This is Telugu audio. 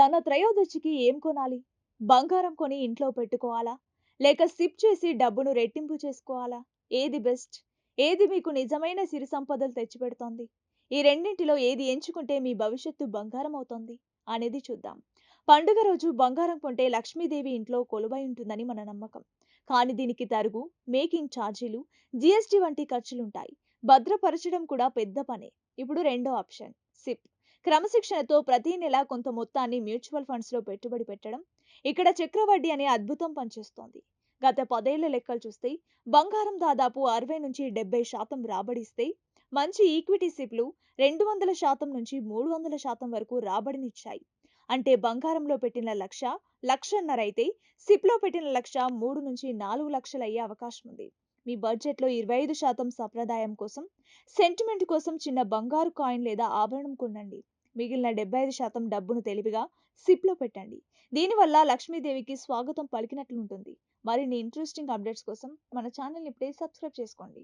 ధన త్రయోదశికి ఏం కొనాలి? బంగారం కొని ఇంట్లో పెట్టుకోవాలా? లేక సిప్ చేసి డబ్బును రెట్టింపు చేసుకోవాలా? ఏది బెస్ట్? ఏది మీకు నిజమైన సిరి సంపదలు తెచ్చిపెడుతోంది? ఈ రెండింటిలో ఏది ఎంచుకుంటే మీ భవిష్యత్తు బంగారం అవుతుంది? అనేది చూద్దాం. పండుగ రోజు బంగారం కొంటే లక్ష్మీదేవి ఇంట్లో కొలువై ఉంటుందని మన నమ్మకం. కానీ దీనికి తరుగు మేకింగ్ ఛార్జీలు జిఎస్టి వంటి ఖర్చులుంటాయి. భద్రపరచడం కూడా పెద్ద పనే. ఇప్పుడు రెండో ఆప్షన్ సిప్. క్రమశిక్షణతో ప్రతి నెల కొంత మొత్తాన్ని మ్యూచువల్ ఫండ్స్లో పెట్టుబడి పెట్టడం ఇక్కడ చక్రవడ్డీ అనే అద్భుతం పనిచేస్తోంది. గత పదేళ్ళ లెక్కలు చూస్తే బంగారం దాదాపు అరవై నుంచి డెబ్బై శాతం రాబడిస్తే మంచి ఈక్విటీ సిప్లు రెండు వందల శాతం నుంచి మూడు వందల శాతం వరకు రాబడినిచ్చాయి. అంటే బంగారంలో పెట్టిన లక్ష లక్షన్నర అయితే సిప్లో పెట్టిన లక్ష మూడు నుంచి నాలుగు లక్షలు అయ్యే అవకాశం ఉంది మీ బడ్జెట్లో ఇరవై ఐదు శాతం సంప్రదాయం కోసం సెంటిమెంట్ కోసం చిన్న బంగారు కాయిన్ లేదా ఆభరణం కొనండి. మిగిలిన డెబ్బై ఐదు శాతం డబ్బును తెలివిగా సిప్లో పెట్టండి. దీనివల్ల లక్ష్మీదేవికి స్వాగతం పలికినట్లు ఉంటుంది మరిన్ని ఇంట్రెస్టింగ్ అప్డేట్స్ కోసం మన ఛానల్ని ఇప్పుడే సబ్స్క్రైబ్ చేసుకోండి.